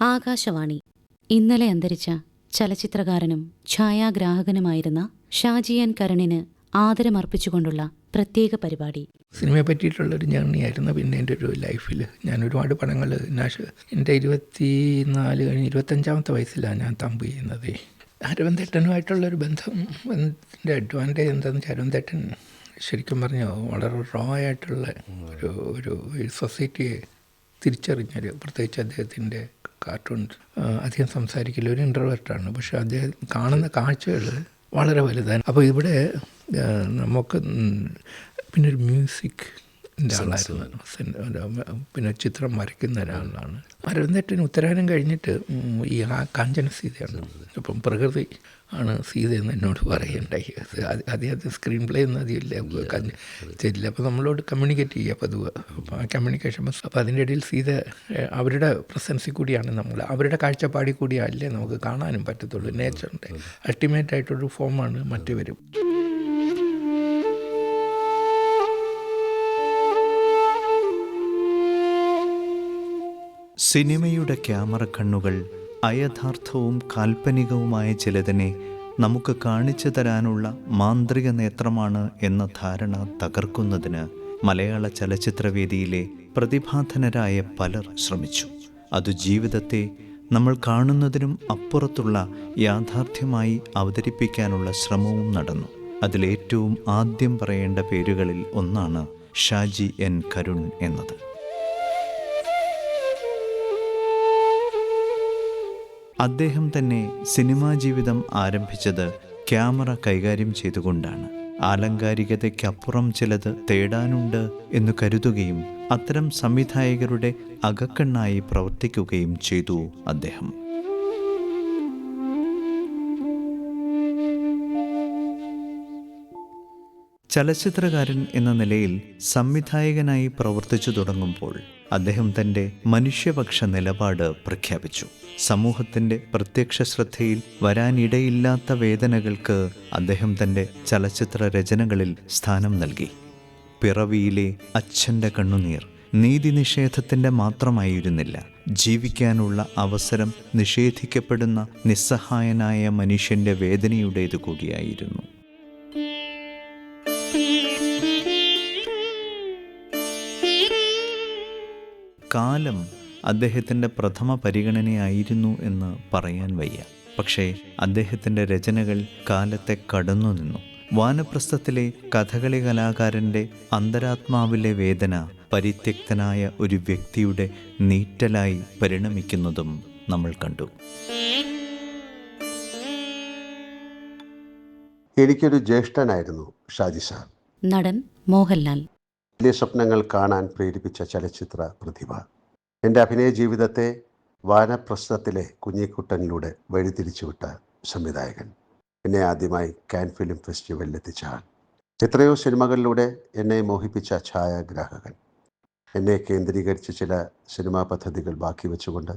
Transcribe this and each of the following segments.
ആകാശവാണി. ഇന്നലെ അന്തരിച്ച ചലച്ചിത്രകാരനും ഛായാഗ്രാഹകനുമായിരുന്ന ഷാജിയൻ കരണിന് ആദരമർപ്പിച്ചുകൊണ്ടുള്ള പ്രത്യേക പരിപാടി. സിനിമയെ പറ്റിയിട്ടുള്ളൊരു ജേർണിയായിരുന്നു. പിന്നെ എന്റെ ഒരു ലൈഫിൽ ഞാൻ ഒരുപാട് പടങ്ങൾ എന്റെ ഇരുപത്തി നാല് കഴിഞ്ഞ് ഇരുപത്തഞ്ചാമത്തെ വയസ്സിലാണ് ഞാൻ തമ്പ് ചെയ്യുന്നത്. അരവിന്ദേട്ടനുമായിട്ടുള്ളൊരു ബന്ധം എന്റെ അഡ്വാന്റേജ് എന്താണെന്ന് വെച്ചാൽ അരവിന്ദേട്ടൻ ശരിക്കും പറഞ്ഞു വളരെ റോ ആയിട്ടുള്ള ഒരു ഒരു സൊസൈറ്റിയെ തിരിച്ചറിഞ്ഞൊരു പ്രത്യേകിച്ച് അദ്ദേഹത്തിന്റെ കാർട്ടൂൺ അധികം സംസാരിക്കില്ല. ഒരു ഇന്റർവെർട്ടാണ് പക്ഷേ അദ്ദേഹം കാണുന്ന കാഴ്ചകൾ വളരെ വലുതാണ്. അപ്പോൾ ഇവിടെ നമുക്ക് പിന്നെ ഒരു മ്യൂസിക് ആളായിരുന്നു. സെൻ- ഒരു, പിന്നെ ചിത്രം വരയ്ക്കുന്ന ഒരാളാണ്. അരവിന്ദേട്ടൻ ഉത്തരായനം കഴിഞ്ഞിട്ട് ഈ ആ കാഞ്ചന സീതയാണ്. അപ്പം പ്രകൃതി ആണ് സീത എന്ന് എന്നോട് പറയണ്ടായി അദ്ദേഹത്തിന് സ്ക്രീൻ പ്ലേ ഒന്നും അധികമില്ല ചെയ്തില്ല അപ്പോൾ നമ്മളോട് കമ്മ്യൂണിക്കേറ്റ് ചെയ്യുക പതിവ്. അപ്പോൾ ആ കമ്മ്യൂണിക്കേഷൻ ബസ് അപ്പോൾ അതിന്റെ ഇടയിൽ സീത അവരുടെ പ്രസൻസിൽ കൂടിയാണ് നമ്മൾ. അവരുടെ കാഴ്ചപ്പാടിൽ കൂടിയല്ലേ നമുക്ക് കാണാനും പറ്റത്തുള്ളൂ. നേച്ചറിന്റെ അൾട്ടിമേറ്റ് ആയിട്ടൊരു ഫോമാണ് മറ്റുവരും. സിനിമയുടെ ക്യാമറ കണ്ണുകൾ അയഥാർത്ഥവും കാൽപ്പനികവുമായ ചിലതിനെ നമുക്ക് കാണിച്ചു തരാനുള്ള മാന്ത്രിക നേത്രമാണ് എന്ന ധാരണ തകർക്കുന്നതിന് മലയാള ചലച്ചിത്രവേദിയിലെ പ്രതിഭാധനരായ പലർ ശ്രമിച്ചു. അത് ജീവിതത്തെ നമ്മൾ കാണുന്നതിനും അപ്പുറത്തുള്ള യാഥാർത്ഥ്യമായി അവതരിപ്പിക്കാനുള്ള ശ്രമവും നടന്നു. അതിലേറ്റവും ആദ്യം പറയേണ്ട പേരുകളിൽ ഒന്നാണ് ഷാജി എൻ കരുൺ എന്നത്. അദ്ദേഹം തന്നെ സിനിമാ ജീവിതം ആരംഭിച്ചത് ക്യാമറ കൈകാര്യം ചെയ്തുകൊണ്ടാണ്. ആലങ്കാരികതയ്ക്കപ്പുറം ചിലത് തേടാനുണ്ട് എന്ന് കരുതുകയും അത്തരം സംവിധായകരുടെ അകക്കണ്ണായി പ്രവർത്തിക്കുകയും ചെയ്തു അദ്ദേഹം. ചലച്ചിത്രകാരൻ എന്ന നിലയിൽ സംവിധായകനായി പ്രവർത്തിച്ചു തുടങ്ങുമ്പോൾ അദ്ദേഹം തന്റെ മനുഷ്യപക്ഷ നിലപാട് പ്രഖ്യാപിച്ചു. സമൂഹത്തിന്റെ പ്രത്യക്ഷ ശ്രദ്ധയിൽ വരാനിടയില്ലാത്ത വേദനകൾക്ക് അദ്ദേഹം തന്റെ ചലച്ചിത്ര രചനകളിൽ സ്ഥാനം നൽകി. പിറവിയിലെ അച്ഛന്റെ കണ്ണുനീർ നീതി നിഷേധത്തിന്റെ മാത്രമായിരുന്നില്ല. ജീവിക്കാനുള്ള അവസരം നിഷേധിക്കപ്പെടുന്ന നിസ്സഹായനായ മനുഷ്യന്റെ വേദനയുടേത് കൂടിയായിരുന്നു കാലം അദ്ദേഹത്തിന്റെ പ്രഥമ പരിഗണനയായിരുന്നു എന്ന് പറയാൻ വയ്യ. പക്ഷേ അദ്ദേഹത്തിന്റെ രചനകൾ കാലത്തെ കടന്നു നിന്നു. വാനപ്രസ്ഥത്തിലെ കഥകളി കലാകാരന്റെ അന്തരാത്മാവിലെ വേദന പരിത്യക്തനായ ഒരു വ്യക്തിയുടെ നീറ്റലായി പരിണമിക്കുന്നതും നമ്മൾ കണ്ടു. എനിക്കൊരു ജ്യേഷ്ഠനായിരുന്നു ഷാജി സാർ. നടൻ മോഹൻലാൽ. വലിയ സ്വപ്നങ്ങൾ കാണാൻ പ്രേരിപ്പിച്ച ചലച്ചിത്ര പ്രതിഭ. എന്റെ അഭിനയ ജീവിതത്തെ വാനപ്രശ്നത്തിലെ കുഞ്ഞിക്കുട്ടനിലൂടെ വഴിതിരിച്ചുവിട്ട സംവിധായകൻ. എന്നെ ആദ്യമായി കാൻ ഫിലിം ഫെസ്റ്റിവലിൽ എത്തിച്ച ആൾ. എത്രയോ സിനിമകളിലൂടെ എന്നെ മോഹിപ്പിച്ച ഛായാഗ്രാഹകൻ. എന്നെ കേന്ദ്രീകരിച്ച് ചില സിനിമാ പദ്ധതികൾ ബാക്കി വെച്ചുകൊണ്ട്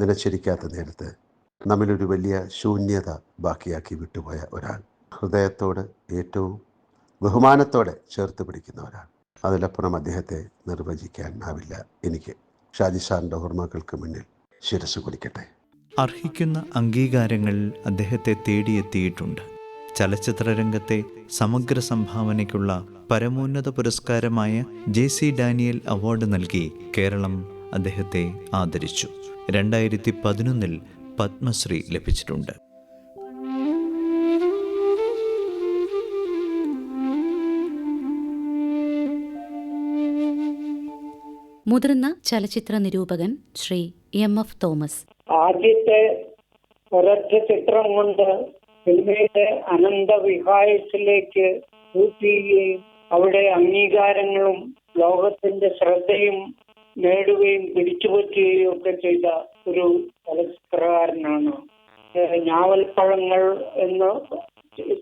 നിലച്ചിരിക്കാത്ത നേരത്ത് നമ്മിലൊരു വലിയ ശൂന്യത ബാക്കിയാക്കി വിട്ടുപോയ ഒരാൾ. ഹൃദയത്തോട് ഏറ്റവും ബഹുമാനത്തോടെ ചേർത്ത് പിടിക്കുന്നവരാണ്. അതിലപ്പുറം അദ്ദേഹത്തെ നിർവചിക്കാനാവില്ല. എനിക്ക് ഷാജി സാറിന്റെ ഓർമ്മകൾക്ക് മുന്നിൽ ശിരസ് കുടിക്കട്ടെ അർഹിക്കുന്ന അംഗീകാരങ്ങൾ അദ്ദേഹത്തെ തേടിയെത്തിയിട്ടുണ്ട്. ചലച്ചിത്ര രംഗത്തെ സമഗ്ര സംഭാവനയ്ക്കുള്ള പരമോന്നത പുരസ്കാരമായ ജെ സി ഡാനിയൽ അവാർഡ് നൽകി കേരളം അദ്ദേഹത്തെ ആദരിച്ചു. രണ്ടായിരത്തി പതിനൊന്നിൽ പത്മശ്രീ ലഭിച്ചിട്ടുണ്ട്. മുതിർന്ന ചലച്ചിത്ര നിരൂപകൻ ശ്രീ എം എഫ് തോമസ്. ആദ്യത്തെ ഒരൊറ്റ ചിത്രം കൊണ്ട് സിനിമയുടെ അനന്ത വിഹായത്തിലേക്ക് കൂട്ടുകയും അവിടെ അംഗീകാരങ്ങളും ലോകത്തിന്റെ ശ്രദ്ധയും നേടുകയും പിടിച്ചുപറ്റുകയും ഒക്കെ ചെയ്ത ഒരു ചലച്ചിത്രകാരനാണ്. ഞാവൽപ്പഴങ്ങൾ എന്ന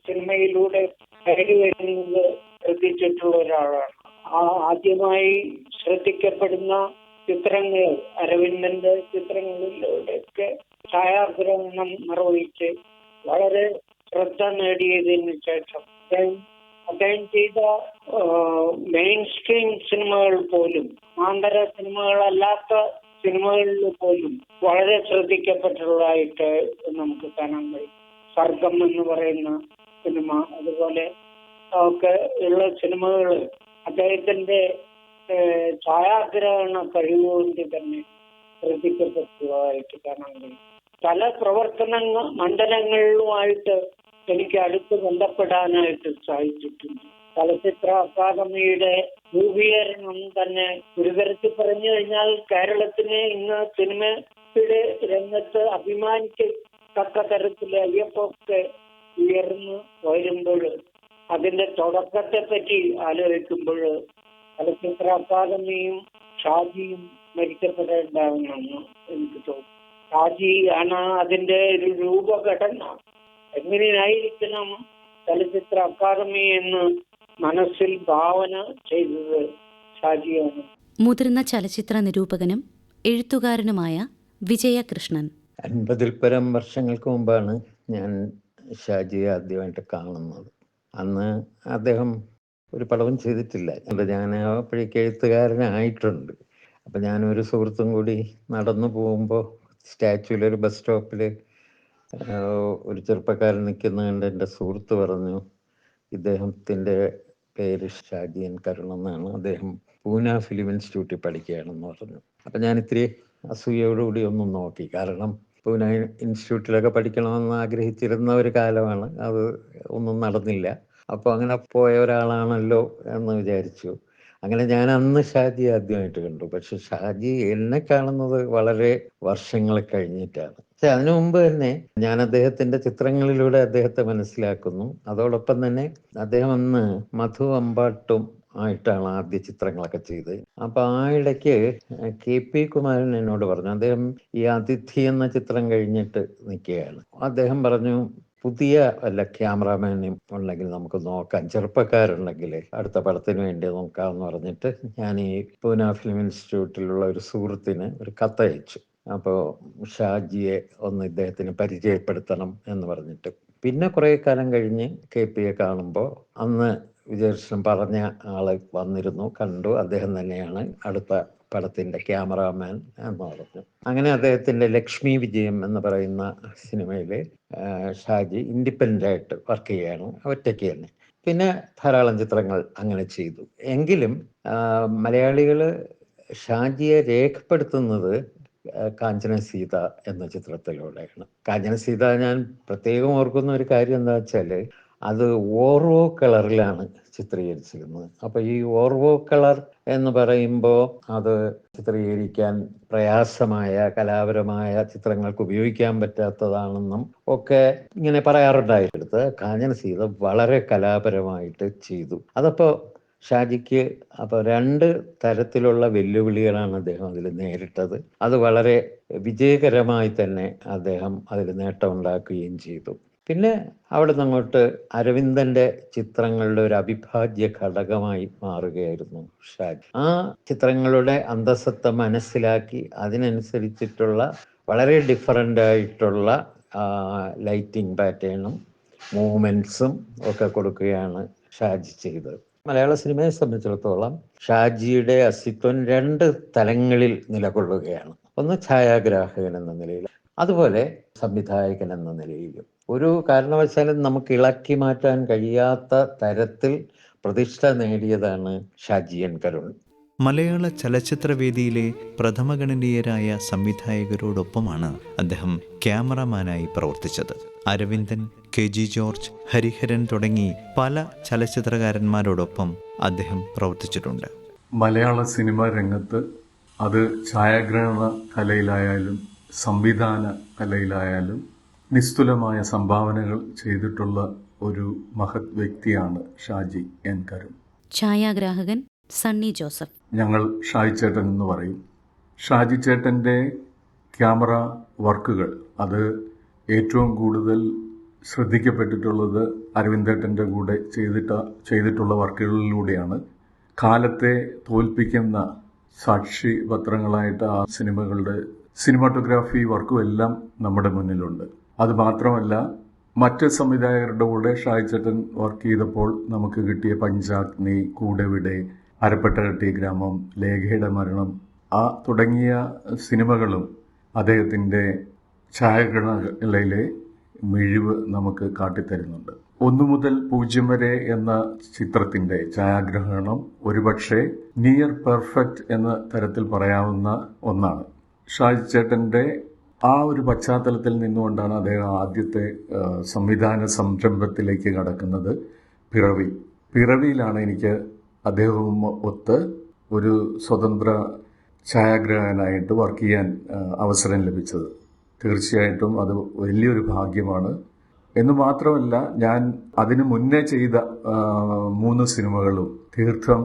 സിനിമയിലൂടെ കയറി വരുന്നത് ശ്രദ്ധിച്ചിട്ടുള്ള ഒരാളാണ്. ആദ്യമായി ശ്രദ്ധിക്കപ്പെടുന്ന ചിത്രങ്ങൾ അരവിന്ദന്റെ ചിത്രങ്ങളിലൂടെയൊക്കെ ഛായാഗ്രഹണം നിർവഹിച്ച് വളരെ ശ്രദ്ധ നേടിയതിന് ശേഷം അദ്ദേഹം അദ്ദേഹം ചെയ്ത മെയിൻ സ്ട്രീം സിനിമകൾ പോലും ആന്തര സിനിമകളല്ലാത്ത സിനിമകളിൽ പോലും വളരെ ശ്രദ്ധിക്കപ്പെട്ടതായിട്ട് നമുക്ക് കാണാൻ കഴിയും. സർഗം എന്ന് പറയുന്ന സിനിമ അതുപോലെ ഒക്കെ ഉള്ള സിനിമകൾ അദ്ദേഹത്തിന്റെ ഛായാഗ്രഹണ കഴിവുകൊണ്ട് തന്നെ ശ്രദ്ധിക്കപ്പെട്ടതായിട്ട് കാണാൻ കഴിയും. പല പ്രവർത്തനങ്ങൾ മണ്ഡലങ്ങളിലുമായിട്ട് എനിക്ക് അടുത്ത് ബന്ധപ്പെടാനായിട്ട് സാധിച്ചിട്ടുണ്ട്. ചലച്ചിത്ര അക്കാദമിയുടെ രൂപീകരണം തന്നെ ഒരു തരത്തിൽ പറഞ്ഞു കഴിഞ്ഞാൽ കേരളത്തിന് ഇന്ന് സിനിമയുടെ രംഗത്ത് അഭിമാനിക്കത്തക്ക തരത്തിൽ അയ്യപ്പൊക്കെ ഉയർന്നു വരുമ്പോൾ അതിന്റെ തുടക്കത്തെ പറ്റി ആലോചിക്കുമ്പോൾ ചലച്ചിത്ര അക്കാദമിയും ഷാജിയും മരിക്കപ്പെടേണ്ടാവുന്നു എനിക്ക് തോന്നുന്നു ഷാജി ആണ് അതിന്റെ ഒരു രൂപഘടന. എങ്ങനെയായിരിക്കണം ചലച്ചിത്ര അക്കാദമി എന്ന് മനസ്സിൽ ഭാവന ചെയ്തത് ഷാജിയാണ്? മുതിർന്ന ചലച്ചിത്ര നിരൂപകനും എഴുത്തുകാരനുമായ വിജയകൃഷ്ണൻ. അൻപതിൽ പരം വർഷങ്ങൾക്ക് മുമ്പാണ് ഞാൻ ഷാജിയെ ആദ്യമായിട്ട് കാണുന്നത്. അന്ന് അദ്ദേഹം ഒരു പടവും ചെയ്തിട്ടില്ല. അപ്പം ഞാൻ അപ്പോഴേക്ക് എഴുത്തുകാരനായിട്ടുണ്ട്. അപ്പം ഞാനൊരു സുഹൃത്തും കൂടി നടന്നു പോകുമ്പോൾ സ്റ്റാച്യൂലൊരു ബസ് സ്റ്റോപ്പിൽ ഒരു ചെറുപ്പക്കാരൻ നിൽക്കുന്ന കണ്ട് എന്റെ സുഹൃത്ത് പറഞ്ഞു ഇദ്ദേഹത്തിന്റെ പേര് ഷാജിയൻ കരുൺ എന്നാണ്. അദ്ദേഹം പൂന ഫിലിം ഇൻസ്റ്റിറ്റ്യൂട്ടിൽ പഠിക്കുകയാണെന്ന് പറഞ്ഞു. അപ്പം ഞാൻ ഇത്തിരി അസൂയയോടുകൂടി ഒന്നും നോക്കി. കാരണം പൂന ഇൻസ്റ്റിറ്റ്യൂട്ടിലൊക്കെ പഠിക്കണമെന്ന് ആഗ്രഹിച്ചിരുന്ന ഒരു കാലമാണ്. അത് ഒന്നും നടന്നില്ല. അപ്പോൾ അങ്ങനെ പോയ ഒരാളാണല്ലോ എന്ന് വിചാരിച്ചു. അങ്ങനെ ഞാൻ അന്ന് ഷാജി ആദ്യമായിട്ട് കണ്ടു. പക്ഷെ ഷാജി എന്നെ കാണുന്നത് വളരെ വർഷങ്ങൾ കഴിഞ്ഞിട്ടാണ്. പക്ഷെ അതിനു മുമ്പ് തന്നെ ഞാൻ അദ്ദേഹത്തിന്റെ ചിത്രങ്ങളിലൂടെ അദ്ദേഹത്തെ മനസ്സിലാക്കുന്നു. അതോടൊപ്പം തന്നെ അദ്ദേഹം അന്ന് മധു അമ്പാട്ടും ആയിട്ടാണ് ആദ്യ ചിത്രങ്ങളൊക്കെ ചെയ്ത് അപ്പൊ ആ ഇടയ്ക്ക് കെ പി കുമാരൻ എന്നോട് പറഞ്ഞു അദ്ദേഹം ഈ അതിഥി എന്ന ചിത്രം കഴിഞ്ഞിട്ട് നിൽക്കുകയാണ്. അദ്ദേഹം പറഞ്ഞു പുതിയ വല്ല ക്യാമറാമാനും ഉണ്ടെങ്കിൽ നമുക്ക് നോക്കാം. ചെറുപ്പക്കാരുണ്ടെങ്കിൽ അടുത്ത പടത്തിന് വേണ്ടി നോക്കാമെന്ന് പറഞ്ഞിട്ട് ഞാൻ ഈ പൂന ഫിലിം ഇൻസ്റ്റിറ്റ്യൂട്ടിലുള്ള ഒരു സുഹൃത്തിന് ഒരു കത്തയച്ചു അപ്പോൾ ഷാജിയെ ഒന്ന് ഇദ്ദേഹത്തിന് പരിചയപ്പെടുത്തണം എന്ന് പറഞ്ഞിട്ട്. പിന്നെ കുറേ കാലം കഴിഞ്ഞ് കെ പിയെ കാണുമ്പോൾ അന്ന് വിജയകൃഷ്ണൻ പറഞ്ഞ ആൾ വന്നിരുന്നു കണ്ടു. അദ്ദേഹം തന്നെയാണ് അടുത്ത പടത്തിന്റെ ക്യാമറാമാൻ എന്ന് പറഞ്ഞു. അങ്ങനെ അദ്ദേഹത്തിന്റെ ലക്ഷ്മി വിജയം എന്ന് പറയുന്ന സിനിമയിൽ ഷാജി ഇൻഡിപെൻഡന്റ് ആയിട്ട് വർക്ക് ചെയ്യാണ് ഒറ്റയ്ക്ക് തന്നെ. പിന്നെ ധാരാളം ചിത്രങ്ങൾ അങ്ങനെ ചെയ്തു. എങ്കിലും മലയാളികൾ ഷാജിയെ രേഖപ്പെടുത്തുന്നത് കാഞ്ചന സീത എന്ന ചിത്രത്തിലൂടെയാണ്. കാഞ്ചന സീത ഞാൻ പ്രത്യേകം ഓർക്കുന്ന ഒരു കാര്യം എന്താ വെച്ചാൽ അത് ഓർവോ കളറിലാണ് ചിത്രീകരിച്ചിരുന്നത്. അപ്പൊ ഈ ഓർവോ കളർ എന്ന് പറയുമ്പോൾ അത് ചിത്രീകരിക്കാൻ പ്രയാസമായ കലാപരമായ ചിത്രങ്ങൾക്ക് ഉപയോഗിക്കാൻ പറ്റാത്തതാണെന്നും ഒക്കെ ഇങ്ങനെ പറയാറുണ്ടായിരുന്നത് കാഞ്ഞന സീത വളരെ കലാപരമായിട്ട് ചെയ്തു. അതപ്പോ ഷാജിക്ക് അപ്പോൾ രണ്ട് തരത്തിലുള്ള വെല്ലുവിളികളാണ് അദ്ദേഹം അതിൽ നേരിട്ടത്. അത് വളരെ വിജയകരമായി തന്നെ അദ്ദേഹം അതിൽ നേട്ടമുണ്ടാക്കുകയും ചെയ്തു. പിന്നെ അവിടെ അങ്ങോട്ട് അരവിന്ദന്റെ ചിത്രങ്ങളുടെ ഒരു അവിഭാജ്യ ഘടകമായി മാറുകയായിരുന്നു ഷാജി. ആ ചിത്രങ്ങളുടെ അന്തസ്സത്ത മനസ്സിലാക്കി അതിനനുസരിച്ചിട്ടുള്ള വളരെ ഡിഫറന്റ് ആയിട്ടുള്ള ലൈറ്റിംഗ് പാറ്റേണും മൂവ്മെന്റ്സും ഒക്കെ കൊടുക്കുകയാണ് ഷാജി ചെയ്തത്. മലയാള സിനിമയെ സംബന്ധിച്ചിടത്തോളം ഷാജിയുടെ അസ്തിത്വം രണ്ട് തലങ്ങളിൽ നിലകൊള്ളുകയാണ്. ഒന്ന് ഛായാഗ്രാഹകൻ എന്ന നിലയിൽ അതുപോലെ സംവിധായകൻ എന്ന നിലയിലും. ഒരു കാരണവശാലും നമുക്ക് ഇളക്കി മാറ്റാൻ കഴിയാത്ത തരത്തിൽ പ്രതിഷ്ഠ നേടിയതാണ് ഷാജിയൻ കരുൺ. മലയാള ചലച്ചിത്രവേദിയിലെ പ്രഥമഗണനീയരായ സംവിധായകരോടൊപ്പമാണ് അദ്ദേഹം ക്യാമറമാനായി പ്രവർത്തിച്ചത്. Aravindan K G George Hariharan തുടങ്ങി പല ചലച്ചിത്രകാരന്മാരോടൊപ്പം അദ്ദേഹം പ്രവർത്തിച്ചിട്ടുണ്ട്. മലയാള സിനിമാ രംഗത്ത് അത് ഛായാഗ്രഹണ കലയിലായാലും സംവിധാന കലയിലായാലും നിസ്തുലമായ സംഭാവനകൾ ചെയ്തിട്ടുള്ള ഒരു മഹത് വ്യക്തിയാണ് ഷാജി എൻ കരുൺ ഛായാഗ്രാഹകൻ സണ്ണി ജോസഫ്. ഞങ്ങൾ ഷാജി ചേട്ടൻ എന്ന് പറയും. ഷാജി ചേട്ടന്റെ ക്യാമറ വർക്കുകൾ അത് ഏറ്റവും കൂടുതൽ ശ്രദ്ധിക്കപ്പെട്ടിട്ടുള്ളത് അരവിന്ദേട്ടന്റെ കൂടെ ചെയ്തിട്ട ചെയ്തിട്ടുള്ള വർക്കുകളിലൂടെയാണ്. കാലത്തെ തോൽപ്പിക്കുന്ന സാക്ഷി പത്രങ്ങളായിട്ട് ആ സിനിമകളുടെ സിനിമാറ്റോഗ്രാഫി വർക്കും എല്ലാം നമ്മുടെ മുന്നിലുണ്ട്. അത് മാത്രമല്ല മറ്റ് സംവിധായകരുടെ കൂടെ ഷായ്ചട്ടൻ വർക്ക് ചെയ്തപ്പോൾ നമുക്ക് കിട്ടിയ പഞ്ചാഗ്നി കൂടെവിടെ അരപ്പെട്ടകട്ടി ഗ്രാമം ലേഖയുടെ മരണം ആ തുടങ്ങിയ സിനിമകളും അദ്ദേഹത്തിന്റെ ഛായാഗ്രഹണകലയിലെ മിഴിവ് നമുക്ക് കാട്ടിത്തരുന്നുണ്ട്. ഒന്നു മുതൽ പൂജ്യം വരെ എന്ന ചിത്രത്തിന്റെ ഛായാഗ്രഹണം ഒരുപക്ഷെ നിയർ പെർഫെക്റ്റ് എന്ന തരത്തിൽ പറയാവുന്ന ഒന്നാണ്. ഷാജി ചേട്ടന്റെ ആ ഒരു പശ്ചാത്തലത്തിൽ നിന്നുകൊണ്ടാണ് അദ്ദേഹം ആദ്യത്തെ സംവിധാന സംരംഭത്തിലേക്ക് കടക്കുന്നത്. പിറവി. പിറവിയിലാണ് എനിക്ക് അദ്ദേഹവും ഒത്ത് ഒരു സ്വതന്ത്ര ഛായാഗ്രഹകനായിട്ട് വർക്ക് ചെയ്യാൻ അവസരം ലഭിച്ചത്. തീർച്ചയായിട്ടും അത് വലിയൊരു ഭാഗ്യമാണ്. എന്ന് മാത്രമല്ല ഞാൻ അതിനു മുന്നേ ചെയ്ത മൂന്ന് സിനിമകളും തീർത്ഥം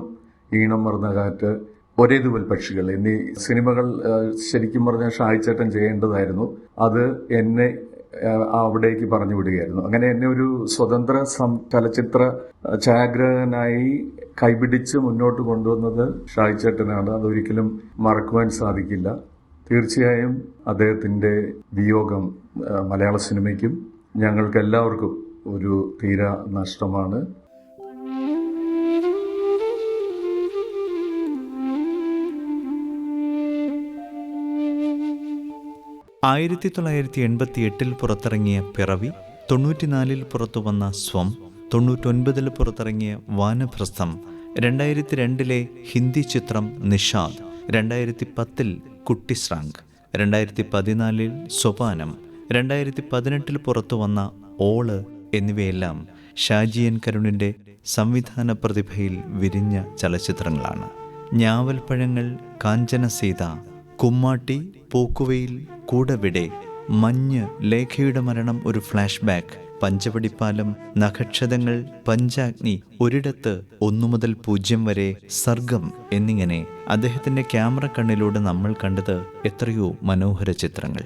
ഈണം മറന്ന കാറ്റ് ഒരേ തുവൽ പക്ഷികൾ. എന്നീ സിനിമകൾ ശരിക്കും പറഞ്ഞാൽ ഷായിച്ചേട്ടൻ ചെയ്യേണ്ടതായിരുന്നു. അത് എന്നെ അവിടേക്ക് പറഞ്ഞു വിടുകയായിരുന്നു. അങ്ങനെ എന്നെ ഒരു സ്വതന്ത്ര ചലച്ചിത്ര ഛായാഗ്രഹകനായി കൈപിടിച്ച് മുന്നോട്ട് കൊണ്ടുവന്നത് ഷായിച്ചേട്ടനാണ് അതൊരിക്കലും മറക്കുവാൻ സാധിക്കില്ല. തീർച്ചയായും അദ്ദേഹത്തിന്റെ വിയോഗം മലയാള സിനിമയ്ക്കും ഞങ്ങൾക്ക് എല്ലാവർക്കും ഒരു തീരാ നഷ്ടമാണ്. ആയിരത്തി തൊള്ളായിരത്തി എൺപത്തി എട്ടിൽ പുറത്തിറങ്ങിയ പിറവി തൊണ്ണൂറ്റിനാലിൽ പുറത്തു വന്ന സ്വം തൊണ്ണൂറ്റൊൻപതിൽ പുറത്തിറങ്ങിയ വാനപ്രസ്ഥം രണ്ടായിരത്തി രണ്ടിലെ ഹിന്ദി ചിത്രം നിഷാദ് രണ്ടായിരത്തി പത്തിൽ കുട്ടിശ്രാങ്ക് രണ്ടായിരത്തി പതിനാലിൽ സ്വപാനം രണ്ടായിരത്തി പതിനെട്ടിൽ പുറത്തു വന്ന ഓൾ എന്നിവയെല്ലാം ഷാജിയൻ കരുണിന്റെ സംവിധാന പ്രതിഭയിൽ വിരിഞ്ഞ ചലച്ചിത്രങ്ങളാണ്. ഞാവൽപ്പഴങ്ങൾ കാഞ്ചന സീത കുമ്മാട്ടി പോക്കുവയിൽ കൂടവിടെ മഞ്ഞ് ലേഖയുടെ മരണം ഒരു ഫ്ലാഷ് ബാക്ക് പഞ്ചവടിപ്പാലം നഖക്ഷതങ്ങൾ പഞ്ചാഗ്നി ഒരിടത്ത് ഒന്നു മുതൽ പൂജ്യം വരെ സർഗം എന്നിങ്ങനെ അദ്ദേഹത്തിന്റെ ക്യാമറ കണ്ണിലൂടെ നമ്മൾ കണ്ടത് എത്രയോ മനോഹര ചിത്രങ്ങൾ.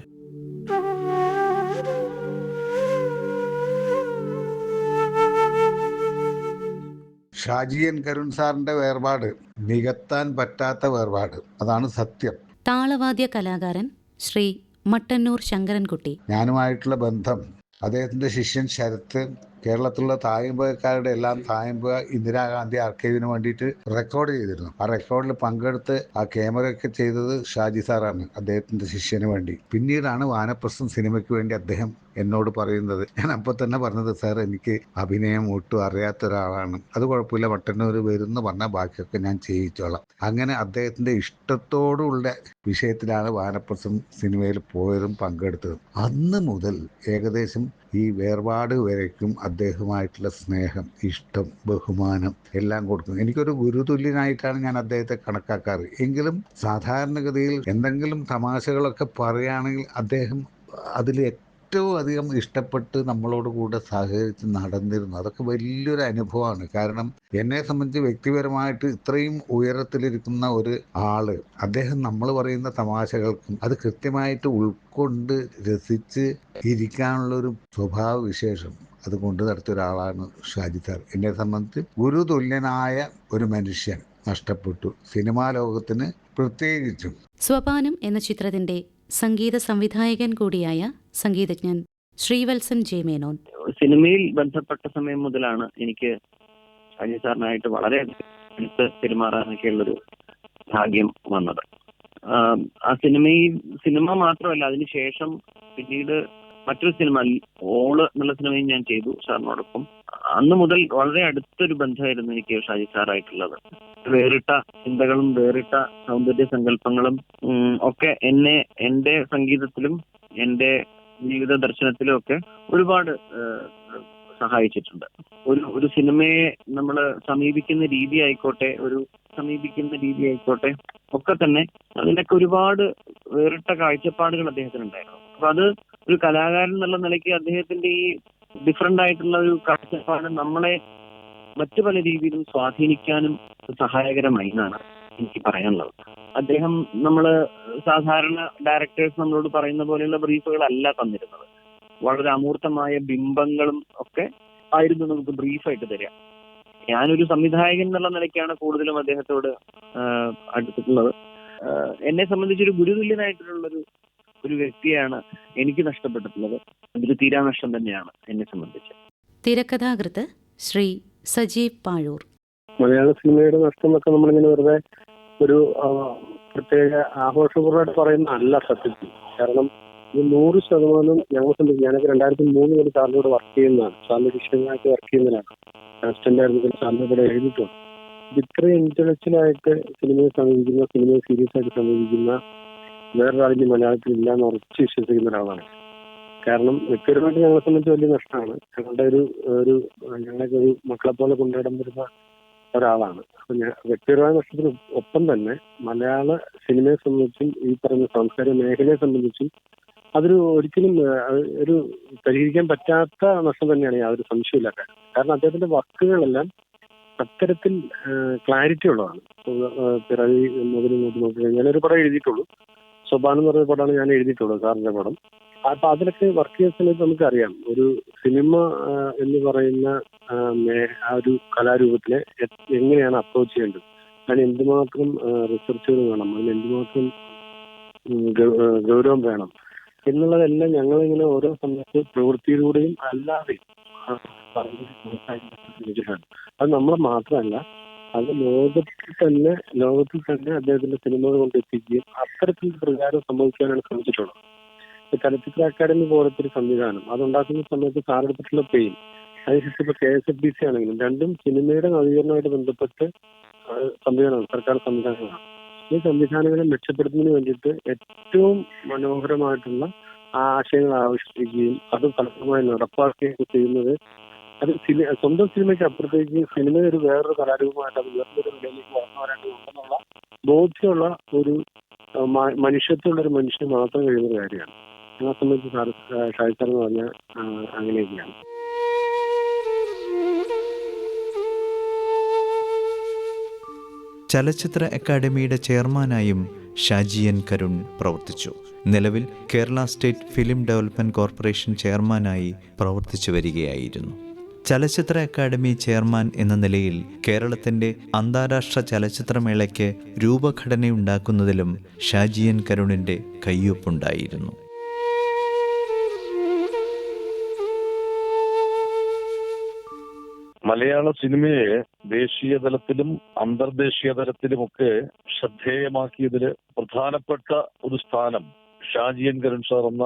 ഷാജിയൻ കരുൺ സാറിന്റെ വേർപാട് നികത്താൻ പറ്റാത്ത വേർപാട്. അതാണ് സത്യം. താളവാദ്യ കലാകാരൻ ശ്രീ മട്ടന്നൂർ ശങ്കരൻകുട്ടി. ഞാനുമായിട്ടുള്ള ബന്ധം അദ്ദേഹത്തിന്റെ ശിഷ്യൻ ശരത്ത് കേരളത്തിലുള്ള തായമ്പകാരുടെ എല്ലാം തായമ്പ ഇന്ദിരാഗാന്ധി ആർക്കൈവിന് വേണ്ടിയിട്ട് റെക്കോർഡ് ചെയ്തിരുന്നു. ആ റെക്കോർഡിൽ പങ്കെടുത്ത് ആ ക്യാമറയൊക്കെ ചെയ്തത് ഷാജി സാറാണ് അദ്ദേഹത്തിന്റെ ശിഷ്യന് വേണ്ടി. പിന്നീടാണ് വാനപ്രസം സിനിമയ്ക്ക് വേണ്ടി അദ്ദേഹം എന്നോട് പറയുന്നത്. ഞാൻ അപ്പോൾ തന്നെ പറഞ്ഞത് സാർ എനിക്ക് അഭിനയം ഒട്ടും അറിയാത്ത ഒരാളാണ് അത് കുഴപ്പമില്ല വട്ടന്നൂർ വരുമെന്ന് പറഞ്ഞാൽ ബാക്കിയൊക്കെ ഞാൻ ചെയ്യിച്ചോളാം. അങ്ങനെ അദ്ദേഹത്തിന്റെ ഇഷ്ടത്തോടുള്ള വിഷയത്തിലാണ് വാനപ്രസം സിനിമയിൽ പോയതും പങ്കെടുത്തതും. അന്ന് മുതൽ ഏകദേശം ഈ വേർപാട് വരയ്ക്കും അദ്ദേഹമായിട്ടുള്ള സ്നേഹം ഇഷ്ടം ബഹുമാനം എല്ലാം കൊടുക്കും എനിക്കൊരു ഗുരുതുല്യനായിട്ടാണ് ഞാൻ അദ്ദേഹത്തെ കണക്കാക്കാറ്. എങ്കിലും സാധാരണഗതിയിൽ എന്തെങ്കിലും തമാശകളൊക്കെ പറയുകയാണെങ്കിൽ അദ്ദേഹം അതിൽ ഏറ്റവും അധികം ഇഷ്ടപ്പെട്ട് നമ്മളോട് കൂടെ സഹകരിച്ച് നടന്നിരുന്നു അതൊക്കെ വലിയൊരു അനുഭവമാണ്. കാരണം എന്നെ സംബന്ധിച്ച് വ്യക്തിപരമായിട്ട് ഇത്രയും ഉയരത്തിലിരിക്കുന്ന ഒരു ആൾ അദ്ദേഹം നമ്മൾ പറയുന്ന തമാശകൾക്കും അത് കൃത്യമായിട്ട് ഉൾക്കൊണ്ട് രസിച്ച് ഇരിക്കാനുള്ള ഒരു സ്വഭാവ വിശേഷം അത് കൊണ്ടു നടത്തിയ ഒരാളാണ് ഷാജി സാർ. എന്നെ സംബന്ധിച്ച് ഗുരുതുല്യനായ ഒരു മനുഷ്യൻ നഷ്ടപ്പെട്ടു. സിനിമാ ലോകത്തിന് പ്രത്യേകിച്ചും. സ്വപാനം എന്ന ചിത്രത്തിന്റെ സംഗീത സംവിധായകൻ കൂടിയായ സംഗീതജ്ഞൻ ശ്രീവത്സൻ ജെ മേനോൻ. സിനിമയിൽ ബന്ധപ്പെട്ട സമയം മുതലാണ് എനിക്ക് അജയ് സാറിനായിട്ട് വളരെ അടുത്ത് പെരുമാറാനൊക്കെയുള്ളൊരു ഭാഗ്യം വന്നത്. ആം, സിനിമയിൽ സിനിമ മാത്രമല്ല അതിനുശേഷം പിന്നീട് മറ്റൊരു സിനിമ ഓൾ എന്നുള്ള സിനിമയും ഞാൻ ചെയ്തു സാറിനോടൊപ്പം. അന്ന് മുതൽ വളരെ അടുത്തൊരു ബന്ധമായിരുന്നു എനിക്ക് ഷാജി സാറായിട്ടുള്ളത്. വേറിട്ട ചിന്തകളും വേറിട്ട സൗന്ദര്യ സങ്കല്പങ്ങളും ഒക്കെ എന്നെ എന്റെ സംഗീതത്തിലും എന്റെ ജീവിത ദർശനത്തിലും ഒക്കെ ഒരുപാട് സഹായിച്ചിട്ടുണ്ട്. ഒരു ഒരു സിനിമയെ നമ്മൾ സമീപിക്കുന്ന രീതി ആയിക്കോട്ടെ ഒരു സമീപിക്കുന്ന രീതി ആയിക്കോട്ടെ ഒക്കെ തന്നെ അതിനൊക്കെ ഒരുപാട് വേറിട്ട കാഴ്ചപ്പാടുകൾ അദ്ദേഹത്തിന് ഉണ്ടായിരുന്നു അപ്പൊ അത് ഒരു കലാകാരൻ എന്നുള്ള നിലയ്ക്ക് അദ്ദേഹത്തിന്റെ ഈ ഡിഫറെന്റ് ആയിട്ടുള്ള ഒരു കാഴ്ചപ്പാട് നമ്മളെ മറ്റു പല രീതിയിലും സ്വാധീനിക്കാനും സഹായകരമായി എന്നാണ് എനിക്ക് പറയാനുള്ളത്. അദ്ദേഹം നമ്മൾ സാധാരണ ഡയറക്ടേഴ്സ് നമ്മളോട് പറയുന്ന പോലെയുള്ള ബ്രീഫുകളല്ല തന്നിരുന്നത്. വളരെ അമൂർത്തമായ ബിംബങ്ങളും ഒക്കെ ആയിരുന്നു നമുക്ക് ബ്രീഫായിട്ട് തരിക. ഞാനൊരു സംവിധായകൻ എന്നുള്ള നിലയ്ക്കാണ് കൂടുതലും അദ്ദേഹത്തോട് അടുത്തിട്ടുള്ളത്. എന്നെ സംബന്ധിച്ചൊരു ഗുരുതുല്യനായിട്ടുള്ളൊരു ഒരു വ്യക്തിയാണ് എനിക്ക് നഷ്ടപ്പെട്ടിട്ടുള്ളത്. അതൊരു തീരാനഷ്ടം തന്നെയാണ് എന്നെ സംബന്ധിച്ച്. തിരക്കഥാകൃത്ത് ശ്രീ സജീവ് പാഴൂർ. മലയാള സിനിമയുടെ നഷ്ടം എന്നൊക്കെ നമ്മളിങ്ങനെ വെറുതെ ഒരു പ്രത്യേക ആഘോഷപൂർവമായിട്ട് പറയുന്ന അല്ല സത്യത്തിൽ കാരണം ഈ നൂറ് ശതമാനം ഞങ്ങൾ സംബന്ധിച്ച് ഞാനൊക്കെ രണ്ടായിരത്തി മൂന്ന് മുതൽ സാറിനോട് വർക്ക് ചെയ്യുന്നതാണ്. സാറിന് ശിഷ്യനായിട്ട് വർക്ക് ചെയ്യുന്നതാണ്. അസിസ്റ്റന്റായിരുന്നു സാറിന് കൂടെ എഴുതിയിട്ടുണ്ട്. ഇത് ഇത്രയും ഇന്റലക്ച്വലായിട്ട് സിനിമയെ സമീപിക്കുന്ന സിനിമയെ സീരിയസ് ആയിട്ട് സമീപിക്കുന്ന വേറൊരാളിന് മലയാളത്തിൽ ഇല്ല എന്ന് ഉറച്ച് വിശ്വസിക്കുന്ന ഒരാളാണ്. കാരണം വ്യക്തിപരമായിട്ട് ഞങ്ങളെ സംബന്ധിച്ച് വലിയ നഷ്ടമാണ്. ഞങ്ങളുടെ ഒരു ഒരു ഞങ്ങളൊക്കെ ഒരു മക്കളെ പോലെ കൊണ്ടുനടൻ വരുന്ന ഒരാളാണ്. അപ്പൊ വ്യക്തിപരമായ നഷ്ടത്തിന് ഒപ്പം തന്നെ മലയാള സിനിമയെ സംബന്ധിച്ചും ഈ പറഞ്ഞ സാംസ്കാരിക മേഖലയെ സംബന്ധിച്ചും അതൊരു ഒരിക്കലും ഒരു പരിഹരിക്കാൻ പറ്റാത്ത നഷ്ടം തന്നെയാണ് യാതൊരു സംശയമില്ല കാരണം അദ്ദേഹത്തിന്റെ വർക്കുകളെല്ലാം അത്തരത്തിൽ ക്ലാരിറ്റി ഉള്ളതാണ്. പിറവി മുതൽ നോക്കി നോക്കി കഴിഞ്ഞാൽ ഒരു പടം എഴുതിയിട്ടുള്ളൂ. സൊബാൻ എന്ന് പറയുന്ന പടമാണ് ഞാൻ എഴുതിയിട്ടുള്ളത് സാറിന്റെ പടം. അപ്പൊ അതിലൊക്കെ വർക്ക് ചെയ്യുന്ന സമയത്ത് നമുക്കറിയാം. ഒരു സിനിമ എന്ന് പറയുന്ന ആ, ഒരു കലാരൂപത്തിനെ എങ്ങനെയാണ് അപ്രോച്ച് ചെയ്യേണ്ടത്? അതിന് എന്തുമാത്രം റിസർച്ചുകൾ വേണം? അതിന് എന്തുമാത്രം ഗൗരവം വേണം? എന്നുള്ളതെല്ലാം ഞങ്ങളിങ്ങനെ ഓരോ സമയത്ത് പ്രവൃത്തിയിലൂടെയും മനസ്സിലാക്കിയിട്ടാണ്. അത് നമ്മൾ മാത്രമല്ല അത് ലോകത്തിൽ തന്നെ ലോകത്തിൽ തന്നെ അദ്ദേഹത്തിന്റെ സിനിമകൾ കൊണ്ട് എത്തിക്കുകയും അത്തരത്തിൽ പ്രചാരം സംഭവിക്കാനാണ് ശ്രമിച്ചിട്ടുള്ളത്. ചലച്ചിത്ര അക്കാദമി പോലത്തെ ഒരു സംവിധാനം. അതുണ്ടാക്കുന്ന സമയത്ത് സാറെടുത്തിട്ടുള്ള പെയിൻ. അതിനുശേഷം ഇപ്പൊ K S F D C ആണെങ്കിലും രണ്ടും സിനിമയുടെ നവീകരണവുമായിട്ട് ബന്ധപ്പെട്ട് സംവിധാനം സർക്കാർ സംവിധാനങ്ങളാണ്. ഈ സംവിധാനങ്ങളെ മെച്ചപ്പെടുത്തുന്നതിന് വേണ്ടിയിട്ട് ഏറ്റവും മനോഹരമായിട്ടുള്ള ആശയങ്ങൾ ആവിഷ്കരിക്കുകയും അത് ഫലപ്രദമായി നടപ്പാക്കുകയും ചെയ്യുന്നത് അത് സിനി സ്വന്തം സിനിമയ്ക്ക് അപ്പുറത്തേക്ക് സിനിമ ഒരു വേറൊരു കലാരൂപമായിട്ട് അത് വേറൊരു നിലയിലേക്ക് വളർന്നു വരേണ്ടതുണ്ടെന്നുള്ള ബോധ്യമുള്ള ഒരു മനുഷ്യത്വമുള്ള ഒരു മനുഷ്യന് മാത്രം കഴിയുന്ന കാര്യമാണ്. ആ സംബന്ധിച്ച് ഷെൽട്ടർ എന്ന് പറഞ്ഞാൽ അങ്ങനെയൊക്കെയാണ്. ചലച്ചിത്ര അക്കാദമിയുടെ ചെയർമാനായും ഷാജിയൻ കരുൺ പ്രവർത്തിച്ചു. നിലവിൽ Kerala state film development corporation ചെയർമാനായി പ്രവർത്തിച്ചു വരികയായിരുന്നു. ചലച്ചിത്ര അക്കാദമി ചെയർമാൻ എന്ന നിലയിൽ കേരളത്തിന്റെ അന്താരാഷ്ട്ര ചലച്ചിത്രമേളയ്ക്ക് രൂപഘടനയുണ്ടാക്കുന്നതിലും ഷാജിയൻ കരുണിന്റെ കയ്യൊപ്പുണ്ടായിരുന്നു. മലയാള സിനിമയെ ദേശീയ തലത്തിലും അന്തർദേശീയ തലത്തിലുമൊക്കെ ശ്രദ്ധേയമാക്കിയതിൽ പ്രധാനപ്പെട്ട ഒരു സ്ഥാനം ഷാജിയൻ കരുൺ സാർ എന്ന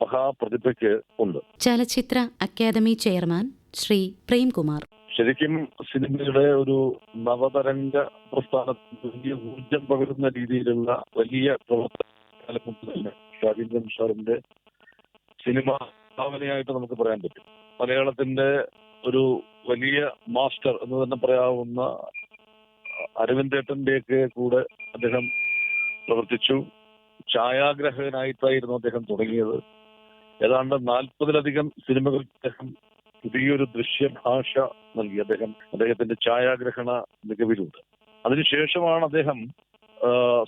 മഹാപ്രതിഭയ്ക്ക് ഉണ്ട്. ചലച്ചിത്ര അക്കാദമി ചെയർമാൻ ശ്രീ പ്രേംകുമാർ. ശരിക്കും സിനിമയുടെ ഒരു നവതരംഗ പ്രസ്ഥാനത്തിന് വലിയ ഊർജം പകരുന്ന രീതിയിലുള്ള വലിയ പ്രവർത്തനം തന്നെ സാറിന്റെ സിനിമ ഭാവനയായിട്ട് നമുക്ക് പറയാൻ പറ്റും. മലയാളത്തിന്റെ ഒരു വലിയ മാസ്റ്റർ എന്ന് തന്നെ പറയാവുന്ന അരവിന്ദേട്ടന്റെയൊക്കെ കൂടെ അദ്ദേഹം പ്രവർത്തിച്ചു. ഛായാഗ്രഹകനായിട്ടായിരുന്നു അദ്ദേഹം തുടങ്ങിയത്. ഏതാണ്ട് നാൽപ്പതിലധികം സിനിമകൾ അദ്ദേഹം പുതിയൊരു ദൃശ്യഭാഷ നൽകി. അദ്ദേഹം അദ്ദേഹത്തിന്റെ ഛായാഗ്രഹണ മികവിലുണ്ട് അതിനുശേഷമാണ് അദ്ദേഹം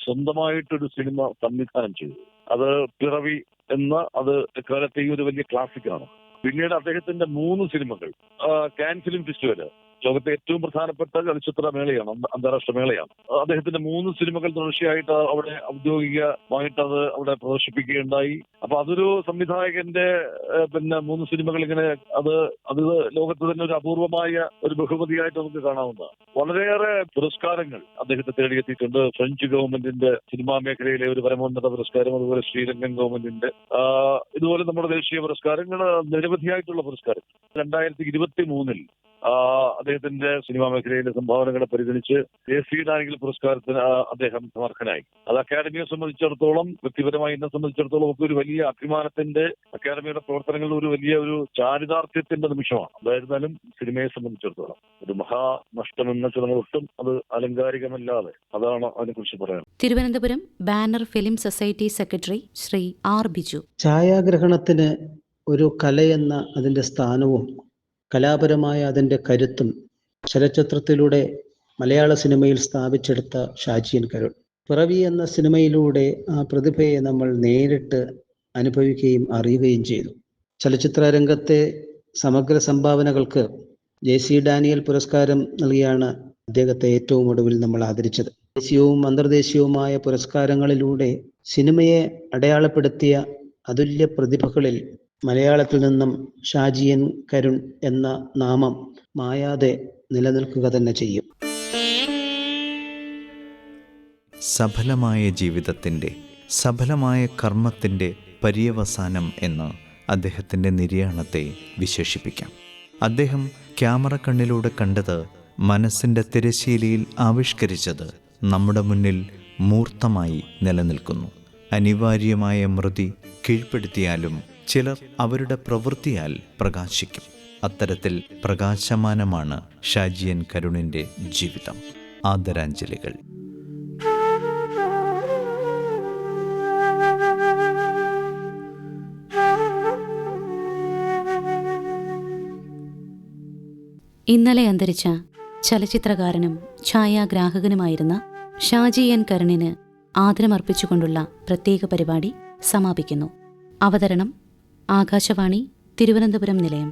സ്വന്തമായിട്ടൊരു സിനിമ സംവിധാനം ചെയ്തത്. അത് പിറവി എന്ന അത് എക്കാലത്തെയും ഒരു വലിയ ക്ലാസിക്കാണ് പിന്നീട് അദ്ദേഹത്തിന്റെ മൂന്ന് സിനിമകൾ ക്യാൻ ഫിലിം ഫെസ്റ്റിവൽ ലോകത്തെ ഏറ്റവും പ്രധാനപ്പെട്ട ചലച്ചിത്ര മേളയാണ് അന്താരാഷ്ട്ര മേളയാണ്. അദ്ദേഹത്തിന്റെ മൂന്ന് സിനിമകൾ തുടർച്ചയായിട്ട് അവിടെ ഔദ്യോഗികമായിട്ട് അത് അവിടെ പ്രദർശിപ്പിക്കുകയുണ്ടായി. അപ്പൊ അതൊരു സംവിധായകന്റെ പിന്നെ മൂന്ന് സിനിമകൾ ഇങ്ങനെ അത് അത് ലോകത്ത് തന്നെ ഒരു അപൂർവമായ ഒരു ബഹുമതിയായിട്ട് നമുക്ക് കാണാവുന്നതാണ്. വളരെയേറെ പുരസ്കാരങ്ങൾ അദ്ദേഹത്തെ തേടിയെത്തിയിട്ടുണ്ട്. ഫ്രഞ്ച് ഗവൺമെന്റിന്റെ സിനിമാ മേഖലയിലെ ഒരു പരമോന്നത പുരസ്കാരം അതുപോലെ ശ്രീലങ്കൻ ഗവൺമെന്റിന്റെ ഇതുപോലെ നമ്മുടെ ദേശീയ പുരസ്കാരങ്ങൾ നിരവധിയായിട്ടുള്ള പുരസ്കാരം രണ്ടായിരത്തി ഇരുപത്തി മൂന്നിൽ അദ്ദേഹത്തിന്റെ സിനിമാ മേഖലയിലെ സംഭാവനകളെ പരിഗണിച്ച് ദേശീയ ഡാനികൾ പുരസ്കാരത്തിന് അദ്ദേഹം സമർഹനായി. അത് അക്കാദമിയെ സംബന്ധിച്ചിടത്തോളം വ്യക്തിപരമായി എന്നെ സംബന്ധിച്ചിടത്തോളം ഒക്കെ ഒരു വലിയ അഭിമാനത്തിന്റെ അക്കാദമിയുടെ പ്രവർത്തനങ്ങളിൽ ഒരു വലിയ ഒരു ചാരിതാർത്ഥ്യത്തിന്റെ നിമിഷമാണ്. അതായിരുന്നാലും സിനിമയെ സംബന്ധിച്ചിടത്തോളം. ഒരു മഹാനഷ്ടമെന്ന ചില ഒട്ടും അത് അലങ്കാരികമല്ലാതെ അതാണ് അതിനെക്കുറിച്ച് പറയാൻ. Thiruvananthapuram banner film society secretary Shri R Biju. ഛായാഗ്രഹണത്തിന് ഒരു കലയെന്ന അതിന്റെ സ്ഥാനവും കലാപരമായ അതിന്റെ കരുത്തും ചലച്ചിത്രത്തിലൂടെ മലയാള സിനിമയിൽ സ്ഥാപിച്ചെടുത്ത ഷാജിയൻ കരുൾ. പിറവി എന്ന സിനിമയിലൂടെ ആ പ്രതിഭയെ നമ്മൾ നേരിട്ട് അനുഭവിക്കുകയും അറിയുകയും ചെയ്തു. ചലച്ചിത്ര രംഗത്തെ സമഗ്ര സംഭാവനകൾക്ക് ജെ സി ഡാനിയൽ പുരസ്കാരം നൽകിയാണ് അദ്ദേഹത്തെ ഏറ്റവും ഒടുവിൽ നമ്മൾ ആദരിച്ചത്. ദേശീയവും അന്തർദേശീയവുമായ പുരസ്കാരങ്ങളിലൂടെ സിനിമയെ അടയാളപ്പെടുത്തിയ അതുല്യ പ്രതിഭകളിൽ മലയാളത്തിൽ നിന്നും ഷാജിയൻ കരുൺ എന്ന നാമം മായാതെ നിലനിൽക്കുക തന്നെ ചെയ്യും. സഫലമായ ജീവിതത്തിന്റെ സഫലമായ കർമ്മത്തിന്റെ പര്യവസാനം എന്ന് അദ്ദേഹത്തിന്റെ നിര്യാണത്തെ വിശേഷിപ്പിക്കാം. അദ്ദേഹം ക്യാമറ കണ്ണിലൂടെ കണ്ടത് മനസ്സിന്റെ തിരശീലയിൽ ആവിഷ്കരിച്ചത് നമ്മുടെ മുന്നിൽ മൂർത്തമായി നിലനിൽക്കുന്നു. അനിവാര്യമായ മൃതി കീഴ്പ്പെടുത്തിയാലും ചിലർ അവരുടെ പ്രവൃത്തിയാൽ പ്രകാശിക്കും. അത്തരത്തിൽ പ്രകാശമാനമാണ് ഷാജിയൻ കരുണിന്റെ ജീവിതം. ആദരാഞ്ജലികൾ. ഇന്നലെ അന്തരിച്ച ചലച്ചിത്രകാരനും ഛായാഗ്രാഹകനുമായിരുന്ന ഷാജി എൻ കരുണിന് ആദരമർപ്പിച്ചുകൊണ്ടുള്ള പ്രത്യേക പരിപാടി സമാപിക്കുന്നു. അവതരണം ആകാശവാണി തിരുവനന്തപുരം നിലയം.